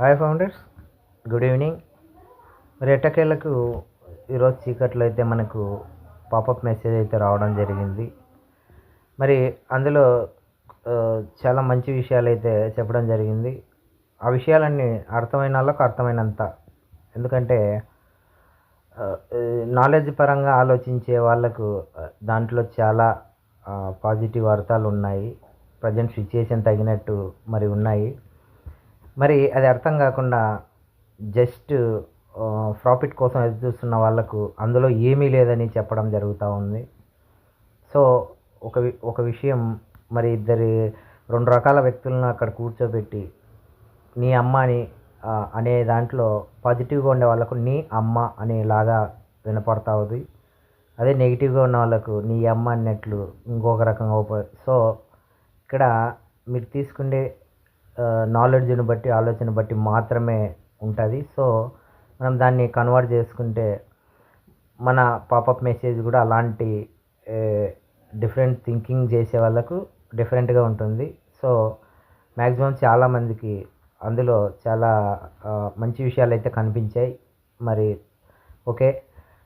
Hi founders good evening మరి ఎట్టకేలకు ఈరోజు చీకట్లో అయితే మనకు పాపప్ మెసేజ్ అయితే రావడం జరిగింది. మరి అందులో చాలా మంచి విషయాలు అయితే చెప్పడం జరిగింది. ఆ విషయాలన్నీ అర్థమైన వాళ్ళకు అర్థమైనంత. ఎందుకంటే నాలెడ్జ్ పరంగా ఆలోచించే వాళ్ళకు దాంట్లో చాలా పాజిటివ్ అర్థాలు ఉన్నాయి ప్రజెంట్ సిచ్యుయేషన్ తగినట్టు మరి ఉన్నాయి. మరి అది అర్థం కాకుండా జస్ట్ ప్రాఫిట్ కోసం ఎదురు చూస్తున్న వాళ్ళకు అందులో ఏమీ లేదని చెప్పడం జరుగుతూ ఉంది. సో ఒక వి- ఒక విషయం మరి ఇద్దరి రెండు రకాల వ్యక్తులను అక్కడ కూర్చోబెట్టి నీ అమ్మ అని అనే దాంట్లో పాజిటివ్గా ఉండే వాళ్ళకు నీ అమ్మ అనేలాగా వినపడతా ఉంది. అదే నెగిటివ్గా ఉన్న వాళ్ళకు నీ అమ్మ అన్నట్లు ఇంకొక రకంగా ఉప సో ఇక్కడ మీరు తీసుకునే నాలెడ్జ్ని బట్టి ఆలోచన బట్టి మాత్రమే ఉంటుంది. సో మనం దాన్ని కన్వర్ట్ చేసుకుంటే మన పాపప్ మెసేజ్ కూడా అలాంటి డిఫరెంట్ థింకింగ్ చేసే వాళ్ళకు డిఫరెంట్గా ఉంటుంది. సో మ్యాక్సిమం చాలామందికి అందులో చాలా మంచి విషయాలు అయితే కనిపించాయి. మరి ఓకే.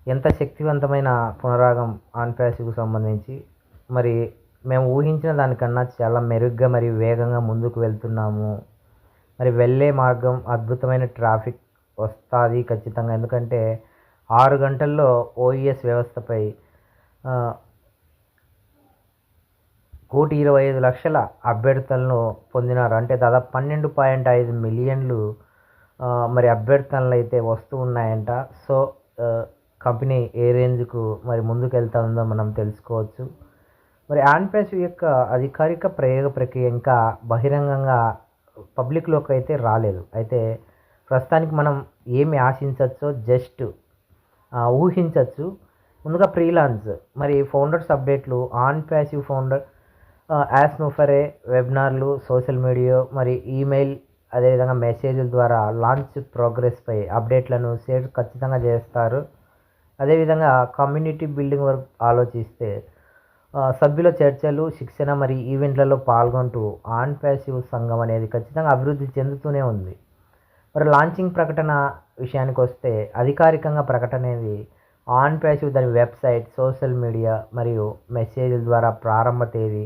ఎంత శక్తివంతమైన పునరాగం ఆన్ సంబంధించి మరి మేము ఊహించిన దానికన్నా చాలా మెరుగ్గా మరియు వేగంగా ముందుకు వెళ్తున్నాము. మరి వెళ్ళే మార్గం అద్భుతమైన ట్రాఫిక్ వస్తుంది ఖచ్చితంగా. ఎందుకంటే ఆరు గంటల్లో ఓఈఎస్ వ్యవస్థపై కోటి ఇరవై ఐదు లక్షల అభ్యర్థనలు పొందినారు. అంటే దాదాపు పన్నెండు పాయింట్ ఐదు మిలియన్లు మరి అభ్యర్థనలు అయితే వస్తూ ఉన్నాయంట. సో కంపెనీ ఏ రేంజ్కు మరి ముందుకు వెళ్తా ఉందో మనం తెలుసుకోవచ్చు. మరి ఆన్పేస్ యొక్క అధికారిక ప్రయోగ ప్రక్రియ ఇంకా బహిరంగంగా పబ్లిక్లోకి అయితే రాలేదు. అయితే ప్రస్తుతానికి మనం ఏమి ఆశించవచ్చో జస్ట్ ఊహించవచ్చు. ముందుగా ఫ్రీలాన్స్ మరి ఫౌండర్స్ అప్డేట్లు OnPassive founder Ash Mufareh వెబినార్లు సోషల్ మీడియా మరి ఈమెయిల్ అదేవిధంగా మెసేజ్ల ద్వారా లాంచ్ ప్రోగ్రెస్పై అప్డేట్లను షేర్ ఖచ్చితంగా చేస్తారు. అదేవిధంగా కమ్యూనిటీ బిల్డింగ్ వరకు ఆలోచిస్తే సభ్యుల చర్చలు శిక్షణ మరియు ఈవెంట్లలో పాల్గొంటూ ఆన్ ప్యాసివ్ సంఘం అనేది ఖచ్చితంగా అభివృద్ధి చెందుతూనే ఉంది. మరి లాంచింగ్ ప్రకటన విషయానికి వస్తే అధికారికంగా ప్రకటన అనేది ఆన్ ప్యాసివ్ దాని వెబ్సైట్ సోషల్ మీడియా మరియు మెసేజ్ల ద్వారా ప్రారంభ తేదీ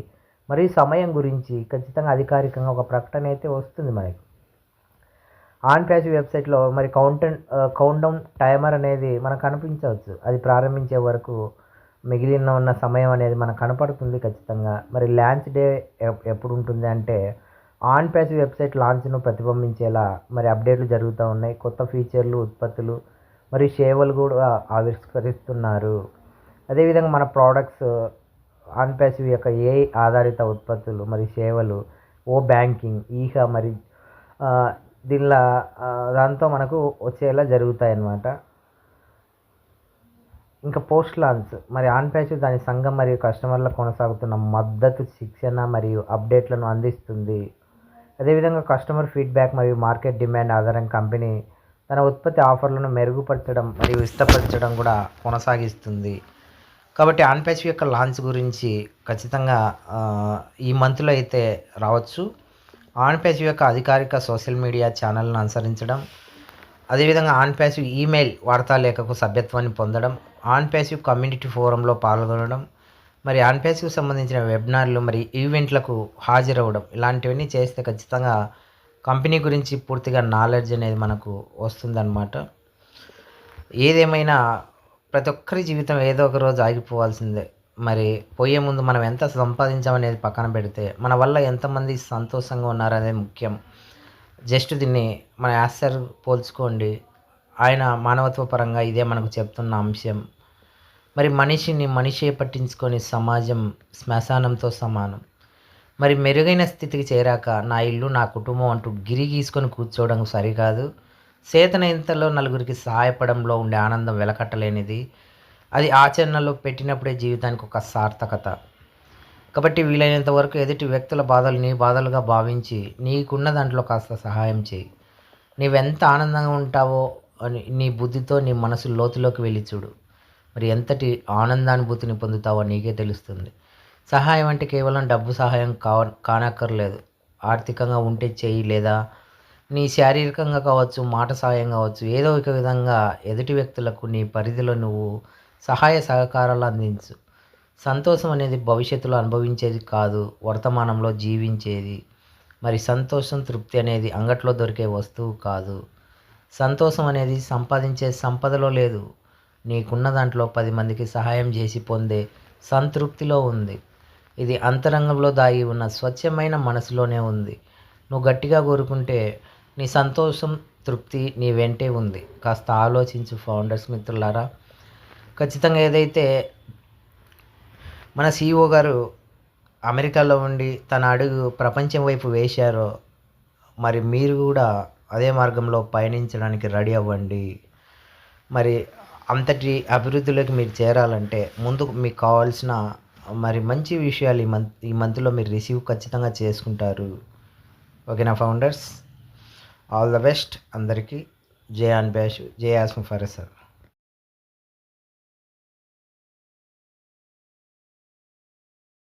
మరియు సమయం గురించి ఖచ్చితంగా అధికారికంగా ఒక ప్రకటన అయితే వస్తుంది మనకి. ఆన్ ప్యాసివ్ వెబ్సైట్లో మరి కౌంటన్ కౌంట్ డౌన్ టైమర్ అనేది మనకు కనిపించవచ్చు. అది ప్రారంభించే వరకు మిగిలిన ఉన్న సమయం అనేది మనకు కనపడుతుంది ఖచ్చితంగా. మరి లాంచ్ డే ఎప్పుడు ఉంటుంది అంటే ఆన్ ప్యాసివ్ వెబ్సైట్ లాంచ్ను ప్రతిబింబించేలా మరి అప్డేట్లు జరుగుతూ ఉన్నాయి. కొత్త ఫీచర్లు ఉత్పత్తులు మరియు సేవలు కూడా ఆవిష్కరిస్తున్నారు. అదేవిధంగా మన ప్రోడక్ట్స్ ఆన్ ప్యాసివ్ యొక్క ఏ ఆధారిత ఉత్పత్తులు మరియు సేవలు ఓ బ్యాంకింగ్ ఈహ మరి దీనిలా దాంతో మనకు వచ్చేలా జరుగుతాయి అన్నమాట ఇంకా పోస్ట్ లాంచ్ మరి ఆన్ ప్యాచ్ దాని సంఘం మరియు కస్టమర్ల కొనసాగుతున్న మద్దతు శిక్షణ మరియు అప్డేట్లను అందిస్తుంది. అదేవిధంగా కస్టమర్ ఫీడ్బ్యాక్ మరియు మార్కెట్ డిమాండ్ ఆధారంగా కంపెనీ తన ఉత్పత్తి ఆఫర్లను మెరుగుపరచడం మరియు ఇష్టపరచడం కూడా కొనసాగిస్తుంది. కాబట్టి ఆన్ ప్యాచ్ యొక్క లాంచ్ గురించి ఖచ్చితంగా ఈ మంత్లో అయితే రావచ్చు. ఆన్ ప్యాసివ్ యొక్క అధికారిక సోషల్ మీడియా ఛానల్ను అనుసరించడం అదేవిధంగా ఆన్ ప్యాసివ్ ఈమెయిల్ వార్తా లేఖకు సభ్యత్వాన్ని పొందడం ఆన్ ప్యాసివ్ కమ్యూనిటీ ఫోరంలో పాల్గొనడం మరి ఆన్ ప్యాసివ్ సంబంధించిన వెబినార్లు మరి ఈవెంట్లకు హాజరవ్వడం ఇలాంటివన్నీ చేస్తే ఖచ్చితంగా కంపెనీ గురించి పూర్తిగా నాలెడ్జ్ అనేది మనకు వస్తుందన్నమాట. ఏదేమైనా ప్రతి ఒక్కరి జీవితం ఏదో ఒక రోజు ఆగిపోవాల్సిందే. మరి పోయే ముందు మనం ఎంత సంపాదించామనేది పక్కన పెడితే మన వల్ల ఎంతమంది సంతోషంగా ఉన్నారనేది ముఖ్యం. జస్ట్ దీన్ని మన యాసర్ పోల్చుకోండి. ఆయన మానవత్వ పరంగా ఇదే మనకు చెప్తున్న అంశం. మరి మనిషిని మనిషే పట్టించుకొని సమాజం శ్మశానంతో సమానం. మరి మెరుగైన స్థితికి చేరాక నా ఇల్లు నా కుటుంబం అంటూ గిరి గీసుకొని కూర్చోవడం సరికాదు. సేతన ఇంతలో నలుగురికి సహాయపడంలో ఉండే ఆనందం వెలకట్టలేనిది. అది ఆచరణలో పెట్టినప్పుడే జీవితానికి ఒక సార్థకత. కాబట్టి వీలైనంత వరకు ఎదుటి వ్యక్తుల బాధలు నీ బాధలుగా భావించి నీకున్న దాంట్లో కాస్త సహాయం చేయి. నీవెంత ఆనందంగా ఉంటావో అని నీ బుద్ధితో నీ మనసు లోతులోకి వెళ్ళి చూడు. మరి ఎంతటి ఆనందానుభూతిని పొందుతావో నీకే తెలుస్తుంది. సహాయం అంటే కేవలం డబ్బు సహాయం కావ కానక్కర్లేదు. ఆర్థికంగా ఉంటే చెయ్యి లేదా నీ శారీరకంగా కావచ్చు మాట సహాయం కావచ్చు ఏదో ఒక విధంగా ఎదుటి వ్యక్తులకు నీ పరిధిలో నువ్వు సహాయ సహకారాలు అందించు. సంతోషం అనేది భవిష్యత్తులో అనుభవించేది కాదు వర్తమానంలో జీవించేది. మరి సంతోషం తృప్తి అనేది అంగట్లో దొరికే వస్తువు కాదు. సంతోషం అనేది సంపాదించే సంపదలో లేదు. నీకున్న దాంట్లో పది మందికి సహాయం చేసి పొందే సంతృప్తిలో ఉంది. ఇది అంతరంగంలో దాగి ఉన్న స్వచ్ఛమైన మనసులోనే ఉంది. నువ్వు గట్టిగా కోరుకుంటే నీ సంతోషం తృప్తి నీ వెంటే ఉంది. కాస్త ఆలోచించు ఫౌండర్స్ మిత్రులారా. ఖచ్చితంగా ఏదైతే మన సీఈఓ గారు అమెరికాలో ఉండి తన అడుగు ప్రపంచం వైపు వేశారో మరి మీరు కూడా అదే మార్గంలో పయనించడానికి రెడీ అవ్వండి. మరి అంతటి అభివృద్ధిలోకి మీరు చేరాలంటే ముందు మీకు కావాల్సిన మరి మంచి విషయాలు ఈ మంత్ ఈ మంత్లో మీరు రిసీవ్ ఖచ్చితంగా చేసుకుంటారు. ఓకేనా ఫౌండర్స్? ఆల్ ద బెస్ట్ అందరికీ. జే అన్ బ్యాష్ జే ఆస్మ ఫర్ సార్.